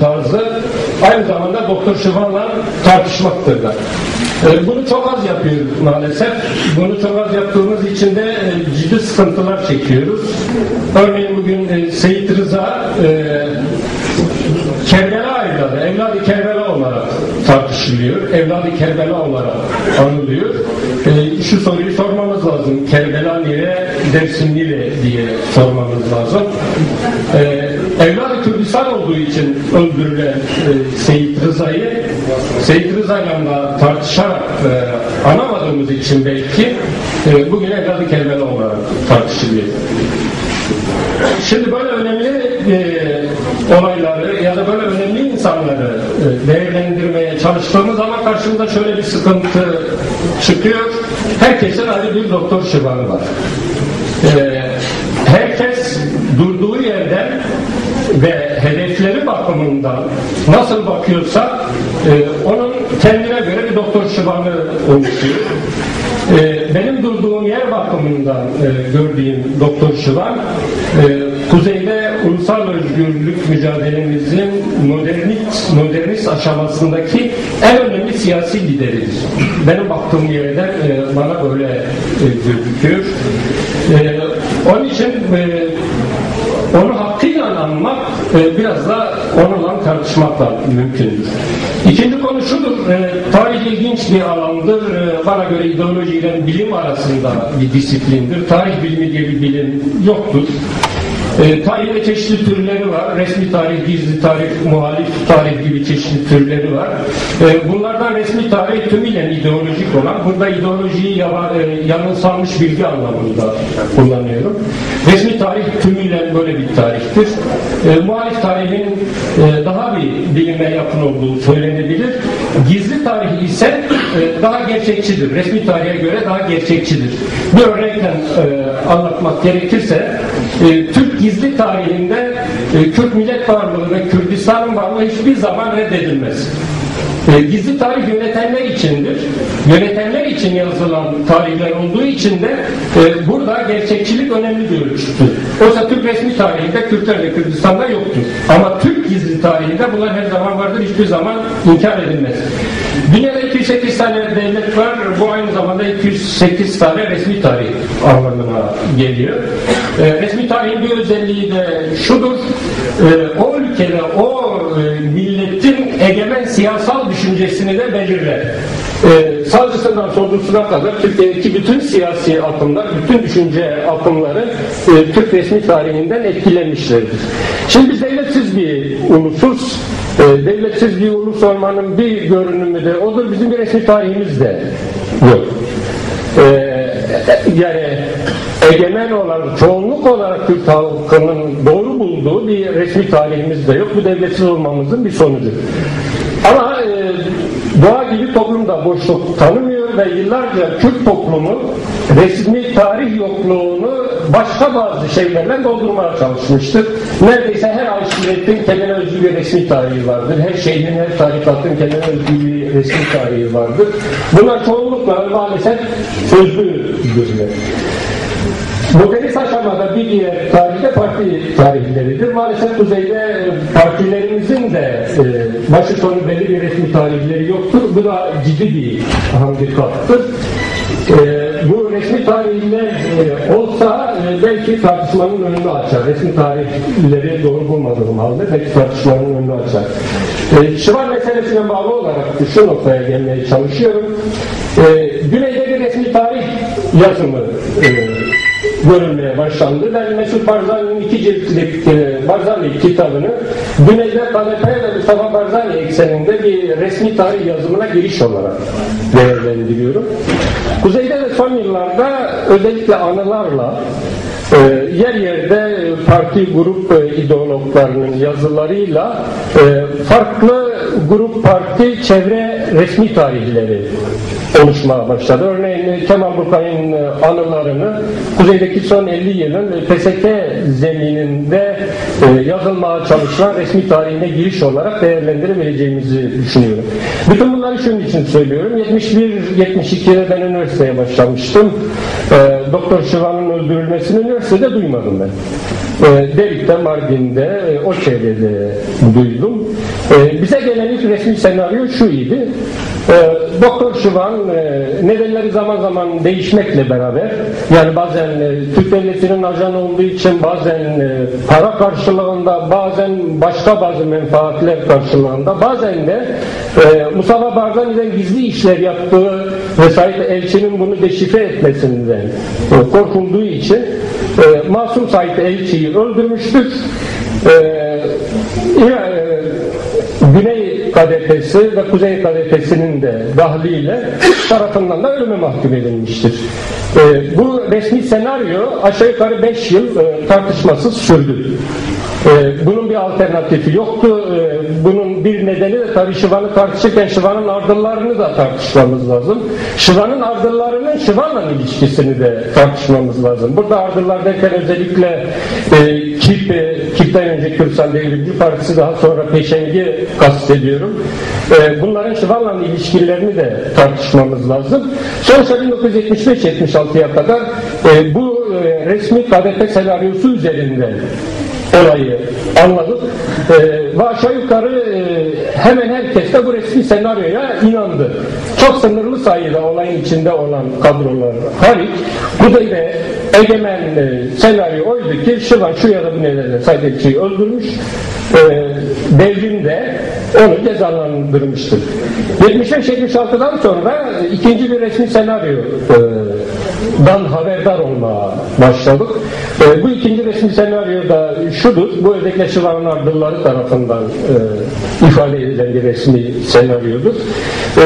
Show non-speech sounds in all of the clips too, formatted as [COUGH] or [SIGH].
tarzı aynı zamanda Doktor Şıvan'la tartışmaktır da. E, Bunu çok az yapıyor maalesef. Bunu çok az yaptığımız için de e, ciddi sıkıntılar çekiyoruz. Örneğin bugün e, Seyit Rıza e, Kerbela evladı, evladı Kerbela olarak tartışılıyor. Evladı Kerbela olarak anılıyor. Şu soruyu sormamız lazım. Kerbela nere, Dersim nere diye sormamız lazım. Evladı Kürdistan olduğu için öldürülen e, Seyit Rıza'yı Seyit Rıza'yla tartışarak e, anamadığımız için belki e, bugün evladı Kerbela olarak tartışılıyor. Şimdi böyle önemli e, olayları ya da böyle önemli insanları e, değerlendirmeye çalıştığımız zaman karşımıza şöyle bir sıkıntı çıkıyor. Herkesin ayrı bir doktor şivanı var. E, herkes durduğu bakımından nasıl bakıyorsa e, onun kendine göre bir doktor şivanı oluşuyor. E, benim durduğum yer bakımından e, gördüğüm doktor şivan e, kuzeyde ulusal özgürlük mücadelemizin modernist, modernist aşamasındaki en önemli siyasi lideridir. Benim baktığım yerden e, bana böyle e, gözüküyor. E, onun için e, onu e, biraz da onunla tartışmakla mümkündür. İkinci konu şudur, e, tarih ilginç bir alandır. E, bana göre ideolojiyle bilim arasında bir disiplindir. Tarih bilimi diye bir bilim yoktur. E, tarihte çeşitli türleri var. Resmi tarih, gizli tarih, muhalif tarih gibi çeşitli türleri var. E, bunlardan resmi tarih tümüyle ideolojik olan, burada ideolojiyi yava, e, yanılsanmış bilgi anlamında kullanıyorum. Resmi tarih tümüyle böyle bir tarihtir. E, muhalif tarihin e, daha bir bilime yakın olduğu söylenebilir. Gizli tarih ise e, daha gerçekçidir. Resmi tarihe göre daha gerçekçidir. Bir örnekle e, anlatmak gerekirse e, Türk gizli tarihinde e, Kürt millet varlığı ve Kürdistan'ın varlığı hiçbir zaman reddedilmez. E, gizli tarih yönetenler içindir. Yönetenler için yazılan tarihler olduğu için de e, burada gerçekçilik önemli bir ölçüttür. Oysa Türk resmi tarihinde Kürtler ve Kürdistan'da yoktur. Ama Türk gizli tarihinde bunlar her zaman vardır, hiçbir zaman inkar edilmez. Dünyada 208 tane devlet var, bu aynı zamanda 208 tane resmi tarih anlamına geliyor. E, resmi tarihin bir özelliği de şudur, e, o ülkede, o e, milletin egemen siyasal düşüncesini de belirler. Ee, sağcısından solcusuna kadar Türkiye'deki bütün siyasi akımlar, bütün düşünce akımları e, Türk resmi tarihinden etkilenmişlerdir. Şimdi biz devletsiz bir ulusuz, e, devletsiz bir ulus olmanın bir görünümü de odur. Bizim bir resmi tarihimiz de yok. Ee, yani egemen olan, çoğunluk olarak Türk halkının doğru bulduğu bir resmi tarihimiz de yok. Bu devletsiz olmamızın bir sonucu. Ama e, doğa gibi toplum da boşluk tanımıyor ve yıllarca Kürt toplumu resmi tarih yokluğunu başka bazı şeylerle doldurmaya çalışmıştır. Neredeyse her aşiretin kendine özgü bir resmi tarihi vardır. Her şehrin, her tarikatın kendine özgü bir resmi tarihi vardır. Bunlar çoğunlukla maalesef sözlüdürler. Modernist aşamada bir diğer tarihte parti tarihleridir. Maalesef kuzeyde partilerimizin de e, başı sonu belli bir resmi tarihleri yoktur. Bu da ciddi bir handikattır. E, bu resmi tarihler e, olsa e, belki tartışmanın önünü açar. Resmi tarihleri doğru bulmadığım halde belki tartışmanın önünü açar. E, Şıvar meselesine bağlı olarak şu noktaya gelmeye çalışıyorum. E, güneyde bir resmi tarih yazımı e, görülmeye başlandı. Ben Mesut Barzani'nin iki ciltlik e, Barzani kitabını Güneyde Kanepe ve Mustafa Barzani ekseninde bir resmi tarih yazımına giriş olarak değerlendiriyorum. Kuzeyde de son yıllarda özellikle anılarla e, yer yerde parti grup e, ideologlarının yazılarıyla e, farklı grup parti çevre resmi tarihleri oluşmaya başladı. Örneğin Kemal Burkay'ın e, anılarını kuzeydeki son 50 yılın PSK zemininde e, yazılmaya çalışılan resmi tarihine giriş olarak değerlendirebileceğimizi düşünüyorum. Bütün bunları şunun için söylüyorum. 71-72'de ben üniversiteye başlamıştım. E, Doktor Şıvan'ın öldürülmesini üniversitede duymadım ben. E, Derik'te, Mardin'de, e, o çevrede duydum. E, bize gelen ilk resmi senaryo şu idi. E, Doktor Şıvan e, nedenleri zaman zaman değişmekle beraber yani bazen e, Türk Devleti'nin ajanı olduğu için bazen e, para karşılığında bazen başka bazı menfaatler karşılığında bazen de e, Mustafa Barzani'den gizli işler yaptığı ve Said Elçi'nin bunu deşifre etmesinden e, korkulduğu için e, Masum Said Elçi'yi öldürmüştür. E, KDP'si ve Kuzey KDP'sinin de dahliyle tarafından da ölüme mahkum edilmiştir. E, bu resmi senaryo aşağı yukarı 5 yıl e, tartışmasız sürdü. E, bunun bir alternatifi yoktu. E, bunun bir nedeni de tabii Şıvan'ı tartışırken Şıvan'ın ardıllarını da tartışmamız lazım. Şıvan'ın ardıllarının Şıvan'la ilişkisini de tartışmamız lazım. Burada ardıllar derken özellikle e, KİP, e, KİP'ten önce Kürdistan Devrimci Partisi daha sonra Peşengi kastediyorum. E, bunların Şıvan'la ilişkilerini de tartışmamız lazım. Sonuçta 1975-76'ya kadar e, bu e, resmi KDP senaryosu üzerinden olayı anladık. Ee, ve aşağı yukarı e, hemen herkes de bu resmi senaryoya inandı. Çok sınırlı sayıda olayın içinde olan kadrolar hariç Kuzey'de egemen e, senaryo oydu ki Şıvan şu ya da bu nedenle Saydetçi'yi öldürmüş. E, devrimde onu cezalandırmıştır. 75-76'dan sonra ikinci bir resmi senaryo e, dan haberdar olmaya başladık. E, bu ikinci resmi senaryo da şudur. Bu özellikle Şıvan'ın ardılları tarafından e, ifade edilen bir resmi senaryodur. E,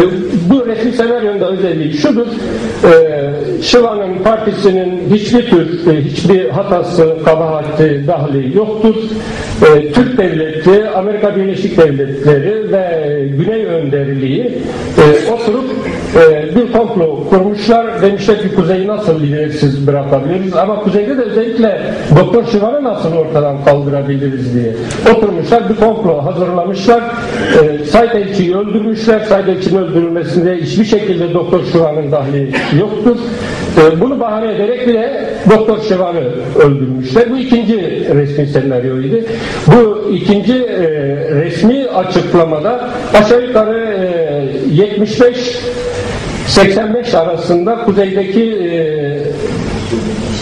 bu resmi senaryonun da özelliği şudur. E, Şıvan'ın partisinin hiçbir tür, e, hiçbir hatası, kabahati, dahli yoktur. E, Türk devleti, Amerika Birleşik Devletleri ve Güney önderliği e, oturup e, bir komplo kurmuşlar. Demişler ki Kuzey'i nasıl lidersiz bırakabiliriz ama Kuzey'de de özellikle Doktor Şivan'ı nasıl ortadan kaldırabiliriz diye oturmuşlar. Bir komplo hazırlamışlar. E, Said Elçi'yi öldürmüşler. Said Elçi'nin öldürülmesinde hiçbir şekilde Doktor Şivan'ın dahli yoktur. E, bunu bahane ederek bile Doktor Şivan'ı öldürmüşler. Bu ikinci resmi senaryoydu. Bu ikinci e, resmi açıklamada aşağı yukarı e, 75 85 arasında kuzeydeki e,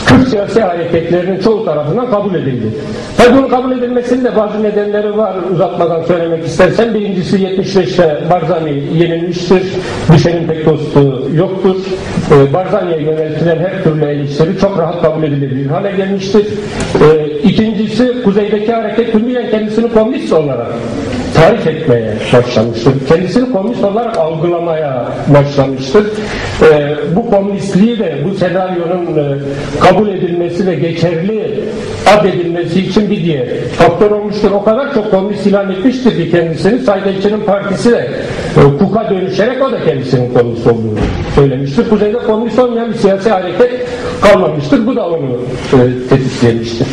Kürt siyasi hareketlerinin çoğu tarafından kabul edildi. Tabi bunun kabul edilmesinin de bazı nedenleri var uzatmadan söylemek istersen. Birincisi 75'te Barzani yenilmiştir. Düşenin pek dostu yoktur. E, Barzani'ye yöneltilen her türlü eleştiri çok rahat kabul edilebilir hale gelmiştir. E, ikincisi kuzeydeki hareket külliyen kendisini komünist olarak tarif etmeye başlamıştır. Kendisini komünist olarak algılamaya başlamıştır. Ee, bu komünistliği de bu senaryonun e, kabul edilmesi ve geçerli ad edilmesi için bir diğer faktör olmuştur. O kadar çok komünist ilan etmiştir ki kendisini Saydetçi'nin partisi de e, KUK'a dönüşerek o da kendisinin komünist olduğunu söylemiştir. Kuzeyde komünist olmayan bir siyasi hareket kalmamıştır. Bu da onu e, tetiklemiştir.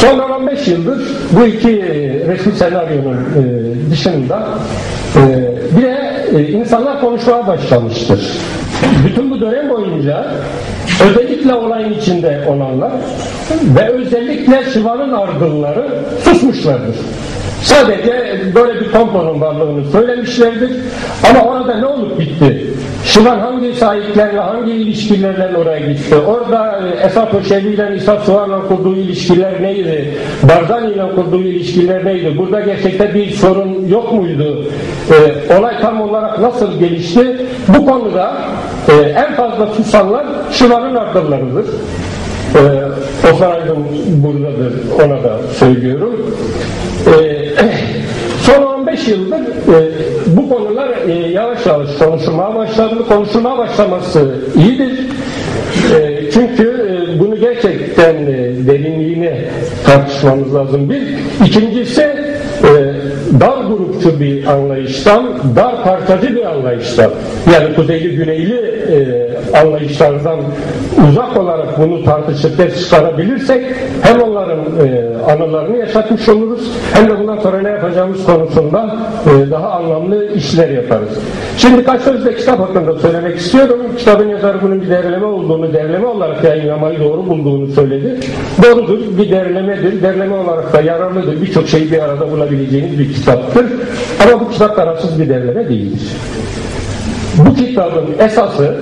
Son 15 yıldır bu iki resmi senaryonun e, dışında e, bir de e, insanlar konuşmaya başlamıştır. Bütün bu dönem boyunca özellikle olayın içinde olanlar ve özellikle Şivan'ın ardılları susmuşlardır. Sadece böyle bir komponun varlığını söylemişlerdir. Ama orada ne olup bitti? Şıvan hangi sahiplerle, hangi ilişkilerle oraya gitti? Orada e, Esat Hoşevi ile İsa Suvar'la kurduğu ilişkiler neydi? Barzani ile kurduğu ilişkiler neydi? Burada gerçekten bir sorun yok muydu? Ee, olay tam olarak nasıl gelişti? Bu konuda e, en fazla susanlar Şıvan'ın ardıllarıdır. Ee, Osman Aydın buradadır, ona da söylüyorum. Ee, [CLEARS THROAT] son 15 yıldır e, bu konular e, yavaş yavaş konuşulmaya başlandı. Konuşulmaya başlaması iyidir. E, çünkü e, bunu gerçekten e, derinliğine tartışmamız lazım. Bir. İkincisi e, dar grupçu bir anlayıştan, dar parçacı bir anlayıştan, yani kuzeyli güneyli e, anlayışlardan uzak olarak bunu tartışıp ders çıkarabilirsek hem onların e, anılarını yaşatmış oluruz hem de bundan sonra ne yapacağımız konusunda e, daha anlamlı işler yaparız. Şimdi birkaç söz de kitap hakkında söylemek istiyorum. Kitabın yazarı bunun bir derleme olduğunu, derleme olarak yayınlamayı doğru bulduğunu söyledi. Doğrudur, bir derlemedir. Derleme olarak da yararlıdır. Birçok şeyi bir arada bulabileceğiniz bir kitaptır. Ama bu kitap tarafsız bir derleme değildir. Bu kitabın esası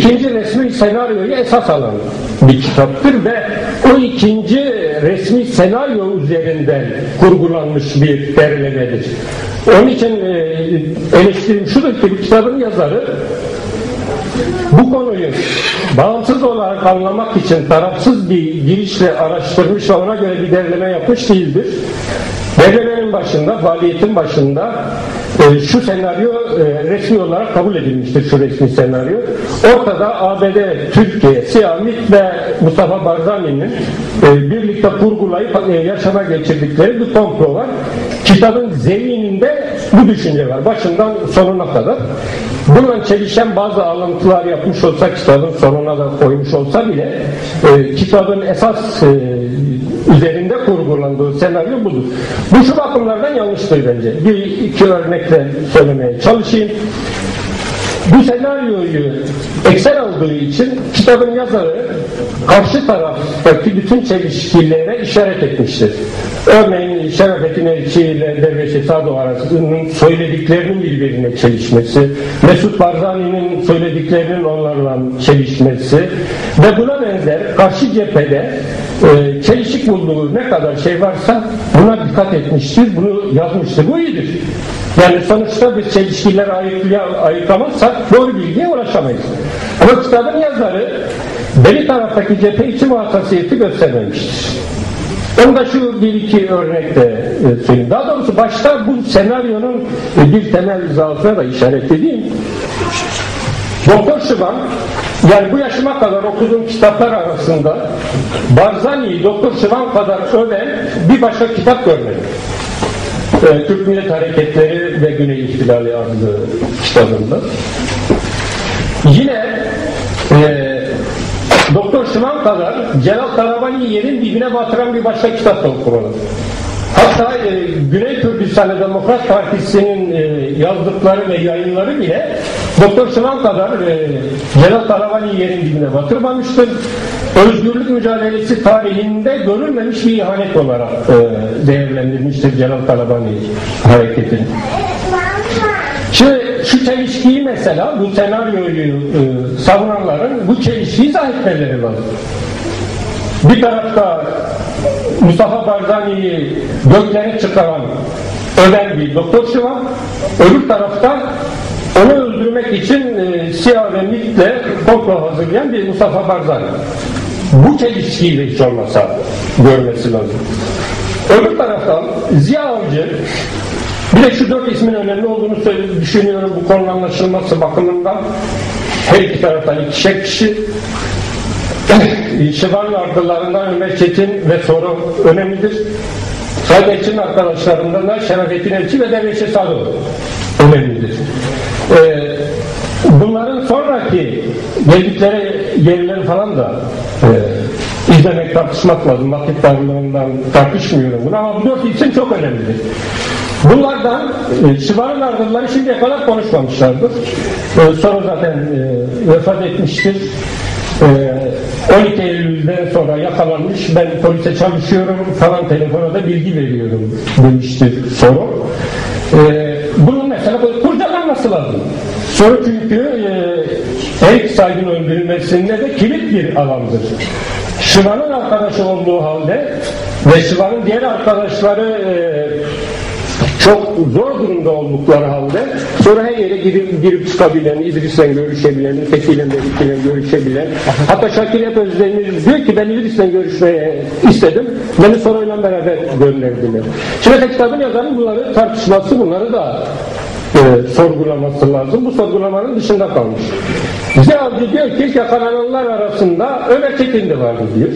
ikinci resmi senaryoyu esas alan bir kitaptır ve o ikinci resmi senaryo üzerinden kurgulanmış bir derlemedir. Onun için e, eleştirim şudur ki bu kitabın yazarı bu konuyu bağımsız olarak anlamak için tarafsız bir girişle araştırmış ve ona göre bir derleme yapmış değildir. Derlemenin başında, faaliyetin başında e, şu senaryo e, resmi olarak kabul edilmiştir, şu resmi senaryo. Ortada ABD, Türkiye, Siamit ve Mustafa Barzani'nin e, birlikte kurgulayıp e, yaşama geçirdikleri bir komplo var. Kitabın zemininde bu düşünce var, başından sonuna kadar. Bununla çelişen bazı alıntılar yapmış olsa kitabın sonuna da koymuş olsa bile kitabın esas e, senaryo budur. Bu şu bakımlardan yanlıştır bence. Bir iki örnekle söylemeye çalışayım. Bu senaryoyu eksen aldığı için kitabın yazarı karşı taraftaki bütün çelişkilere işaret etmiştir. Örneğin Şerafettin Elçi ile Derveşe Sado arasının söylediklerinin birbirine çelişmesi, Mesut Barzani'nin söylediklerinin onlarla çelişmesi ve buna benzer karşı cephede e, çelişik bulduğu ne kadar şey varsa buna dikkat etmiştir, bunu yazmıştır. Bu iyidir. Yani sonuçta biz çelişkileri ayıklamazsak doğru bilgiye ulaşamayız. Ama kitabın yazarı beni taraftaki cephe içi muhassasiyeti göstermemiştir. Onu da şu bir iki örnekle e, söyleyeyim. Daha doğrusu başta bu senaryonun bir temel izahına da işaret edeyim. Doktor Şıban yani bu yaşıma kadar okuduğum kitaplar arasında Barzani'yi Doktor Şıban kadar öven bir başka kitap görmedim. Ee, Türk Millet Hareketleri ve Güney İhtilali adlı kitabında. Yine e, Doktor Şıman kadar Celal Tarabani'yi yerin dibine batıran bir başka kitap da okumadım. Hatta e, Güney Kürdistan Demokrat Partisi'nin e, yazdıkları ve yayınları bile Doktor Şıman kadar e, Celal Tarabani'yi yerin dibine batırmamıştır. Özgürlük mücadelesi tarihinde görülmemiş bir ihanet olarak e, değerlendirmiştir Celal Tarabani hareketini. Şimdi şu çelişkiyi mesela bu senaryoyu e, savunanların bu çelişkiyi izah etmeleri lazım. Bir tarafta Mustafa Barzani'yi göklere çıkaran ölen bir doktor şu var. Öbür tarafta onu öldürmek için e, siyah ve MİT'le komplo hazırlayan bir Mustafa Barzani. Bu çelişkiyi hiç olmasa görmesi lazım. Öbür taraftan Ziya Avcı bir de şu dört ismin önemli olduğunu düşünüyorum bu konunun anlaşılması bakımından. Her iki taraftan ikişer kişi Şivan yargılarından Ömer Çetin ve soru önemlidir. Saadetçi'nin arkadaşlarından da Şerafettin Elçi ve Dervişe Sadu önemlidir. Ee, bunların sonraki geldikleri yerleri falan da e, izlemek, tartışmak lazım. Vakit darlığından tartışmıyorum bunu ama bu dört isim çok önemlidir. Bunlardan e, Şivan'ın ardılları şimdiye kadar konuşmamışlardır. E, sonra zaten e, vefat etmiştir. E, 12 Eylül'den sonra yakalanmış, ben polise çalışıyorum falan telefona da bilgi veriyorum demiştir soru. E, bunun mesela kurcalanması lazım. Soru çünkü e, her iki saygın öldürülmesinde de kilit bir alandır. Şivan'ın arkadaşı olduğu halde ve Şivan'ın diğer arkadaşları e, çok zor durumda oldukları halde sonra her yere girip, girip çıkabilen, İdris'le görüşebilen, ötekiyle berikiyle görüşebilen hatta Şakir hep diyor ki ben İdris'le görüşmeye istedim beni soruyla beraber gönderdiler. Şimdi kitabın yazarı bunları tartışması bunları da e, sorgulaması lazım. Bu sorgulamanın dışında kalmış. Ziya diyor ki yakalananlar arasında Ömer de vardı diyor.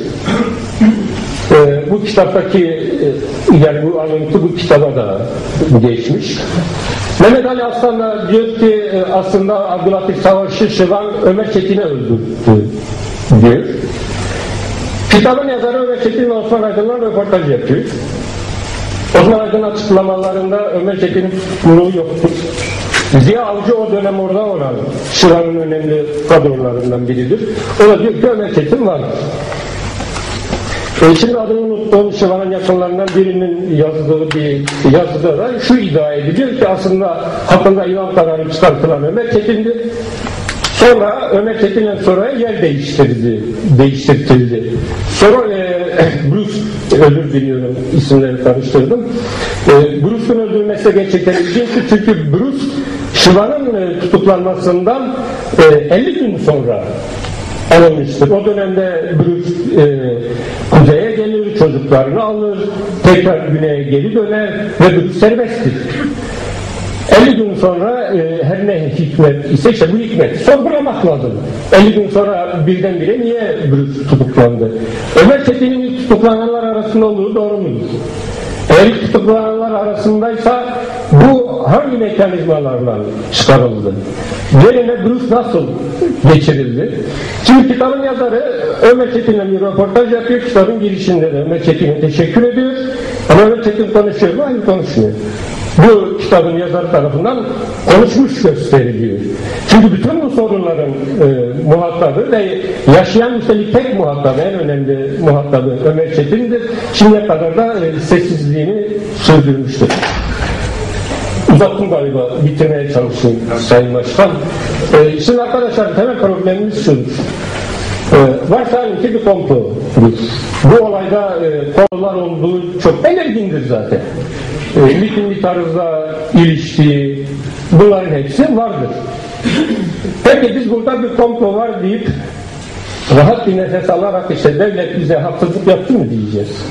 E, bu kitaptaki e, yani bu alıntı bu kitaba da geçmiş. Mehmet Ali Aslan da diyor ki e, aslında Abdülhatif Savaş'ı Şıvan Ömer Çetin'e öldürdü diyor. Kitabın yazarı Ömer Çetin ve Osman Aydın'la röportaj yapıyor. Osman Aydın açıklamalarında Ömer Çetin'in kuluğu yoktur. Ziya Avcı o dönem orada olan Şıra'nın önemli kadrolarından biridir. O da diyor ki Ömer Çetin var. E, şimdi adını unuttuğum Şıvan'ın yakınlarından birinin yazdığı bir yazıda da şu iddia ediliyor ki aslında hakkında ilan kararı çıkartılan Ömer Çetin'di. Sonra Ömer Çetin'den sonra yer değiştirildi, değiştirildi. Sonra e, [LAUGHS] Bruce, özür diliyorum isimleri karıştırdım. E, Bruce'un öldürülmesi gerçekten ilginçti çünkü Bruce Şıvan'ın e, tutuklanmasından e, 50 gün sonra alınmıştır. O dönemde Bruce e, çocuklarını alır, tekrar güneye geri döner ve Bruce serbesttir. 50 gün sonra e, her ne hikmet ise işte bu hikmet sorgulamak lazım. 50 gün sonra birdenbire niye Bruce tutuklandı? Ömer Çetin'in tutuklananlar arasında olduğu doğru mudur? Eğer tutuklananlar arasındaysa bu hangi mekanizmalarla çıkarıldı? Yerine Bruce nasıl geçirildi? Şimdi kitabın yazarı Ömer Çetin'le bir röportaj yapıyor. Kitabın girişinde de Ömer Çetin'e teşekkür ediyor. Ama Ömer Çetin konuşuyor mu? Hayır konuşmuyor bu kitabın yazarı tarafından konuşmuş gösteriliyor. Çünkü bütün bu sorunların e, muhatabı ve yaşayan üstelik tek muhatabı, en önemli muhatabı Ömer Çetin'dir. Şimdiye kadar da e, sessizliğini sürdürmüştür. Uzattım galiba, bitirmeye çalışayım Sayın Başkan. E, şimdi arkadaşlar temel problemimiz şudur. Ee, varsayalım ki bir komplo. Bu olayda e, konular olduğu çok belirgindir zaten. E, miting tarzda ilişki, bunların hepsi vardır. Peki biz burada bir komplo var deyip rahat bir nefes alarak işte devlet bize haksızlık yaptı mı diyeceğiz.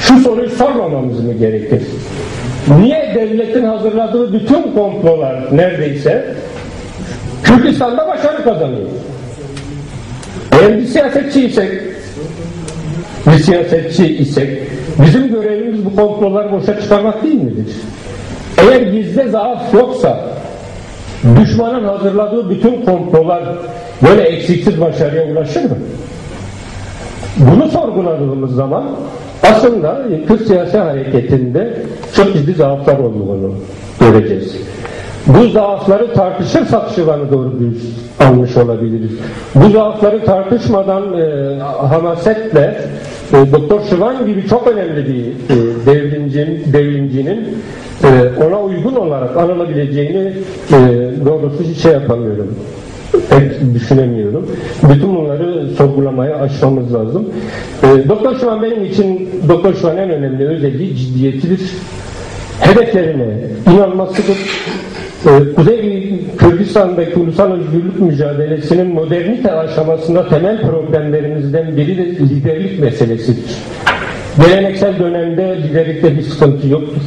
Şu soruyu sormamamız mı gerekir? Niye devletin hazırladığı bütün komplolar neredeyse Kürdistan'da başarı kazanıyor? Eğer bir siyasetçi isek, bir siyasetçi isek, bizim görevimiz bu komploları boşa çıkarmak değil midir? Eğer bizde zaaf yoksa, düşmanın hazırladığı bütün komplolar böyle eksiksiz başarıya ulaşır mı? Bunu sorguladığımız zaman aslında Kürt siyasi hareketinde çok ciddi zaaflar olduğunu göreceğiz. Bu zaafları tartışırsak Şivan'ı doğru dürüst almış olabiliriz. Bu zaafları tartışmadan e, hamasetle e, Doktor Şivan gibi çok önemli bir e, devrimcinin, devrimcinin e, ona uygun olarak anılabileceğini e, doğrusu şey yapamıyorum. Pek düşünemiyorum. Bütün bunları sorgulamaya açmamız lazım. E, Doktor Şivan benim için Doktor Şivan en önemli özelliği ciddiyetidir. Hedeflerine inanmasıdır ee, Kuzey Kürdistan'daki ulusal özgürlük mücadelesinin modernite aşamasında temel problemlerimizden biri de liderlik meselesidir. Geleneksel dönemde liderlikte bir sıkıntı yoktur.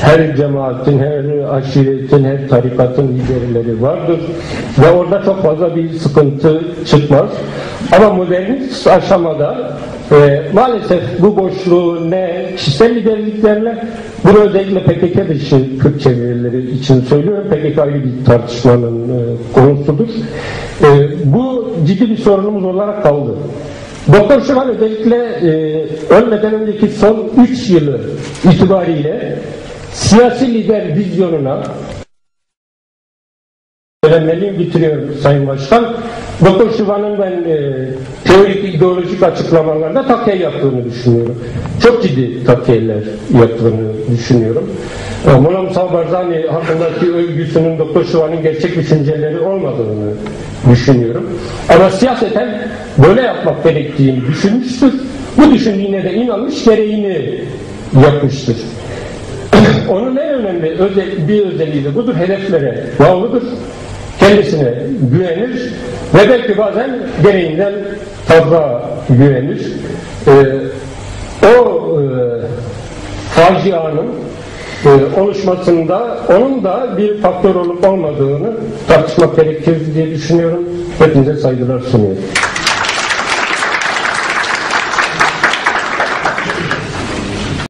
Her cemaatin, her aşiretin, her tarikatın liderleri vardır. Ve orada çok fazla bir sıkıntı çıkmaz. Ama modernist aşamada e, maalesef bu boşluğu ne kişisel liderliklerle bunu özellikle PKK dışı Kürt çevirileri için söylüyorum. PKK ayrı bir tartışmanın e, konusudur. E, bu ciddi bir sorunumuz olarak kaldı. Doktor Şuman özellikle e, ölmeden önceki son 3 yılı itibariyle siyasi lider vizyonuna söylemeliyim bitiriyorum Sayın Başkan. Doktor Şivan'ın ben e, teorik ideolojik açıklamalarında takiye yaptığını düşünüyorum. Çok ciddi takiyeler yaptığını düşünüyorum. E, Mulam Barzani hakkındaki övgüsünün Doktor Şivan'ın gerçek düşünceleri olmadığını düşünüyorum. Ama siyaseten böyle yapmak gerektiğini düşünmüştür. Bu düşündüğüne de inanmış gereğini yapmıştır. Onun en önemli özel, bir özelliği de budur. Hedeflere bağlıdır kendisine güvenir ve belki bazen gereğinden fazla güvenir. Ee, o e, facianın e, oluşmasında onun da bir faktör olup olmadığını tartışmak gerekir diye düşünüyorum. Hepinize saygılar sunuyorum.